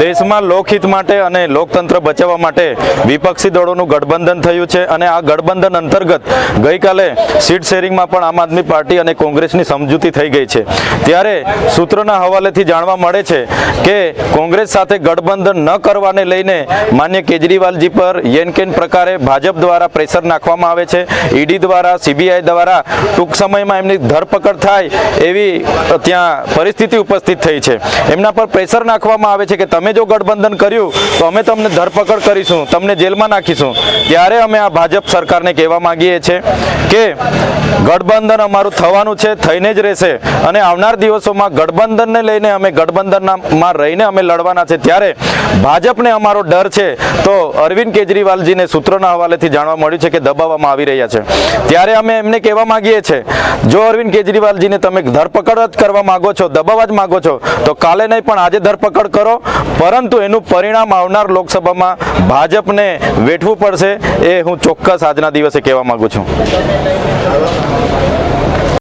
દેશમાં લોકહિત માટે અને લોકતંત્ર બચાવવા માટે વિપક્ષી દળોનું ગઠબંધન થયું છે અને આ ગઠબંધન અંતર્ગત ગઈકાલે સીટ શેરિંગમાં પણ આમ આદમી પાર્ટી અને કોંગ્રેસની સમજૂતી થઈ ગઈ છે. ત્યારે સૂત્રોના હવાલેથી જાણવા મળે છે કે કોંગ્રેસ સાથે ગઠબંધન ન કરવાને લઈને માન્ય કેજરીવાલજી પર યેનકેન પ્રકારે ભાજપ દ્વારા પ્રેશર નાખવામાં આવે છે. ઈડી દ્વારા, સીબીઆઈ દ્વારા ટૂંક સમયમાં એમની ધરપકડ થાય એવી ત્યાં પરિસ્થિતિ ઉપસ્થિત થઈ છે. એમના પર પ્રેશર નાખવામાં આવે છે કે તમે જો ગઠબંધન કર્યું, તો અમે તમને ધરપકડ કરીશું, તમને જેલમાં નાખીશું. ત્યારે અમે આ ભાજપ સરકારને કહેવા માંગીએ છીએ કે ગઠબંધન અમારું થવાનું છે, થઈને જ રહેશે. અને આવનાર દિવસોમાં ગઠબંધનને લઈને અમે ગઠબંધનમાં રહીને અમે લડવાના છે. ત્યારે ભાજપને અમારો ડર છે. તો અરવિંદ કેજરીવાલજીને સૂત્રોના હવાલેથી જાણવા મળ્યું છે કે દબાવવામાં આવી રહ્યા છે. ત્યારે અમે એમને કહેવા માંગીએ છીએ, જો અરવિંદ કેજરીવાલજીને તમે ધરપકડ જ કરવા માંગો છો દબાવવા જ માગો છો, તો કાલે નહીં પણ આજે ધરપકડ કરો પરંતુ એનું પરિણામ આવનાર લોકસભામાં ભાજપને વેઠવું પડશે એ હું ચોક્કસ આજના દિવસે કહેવા માંગુ છું.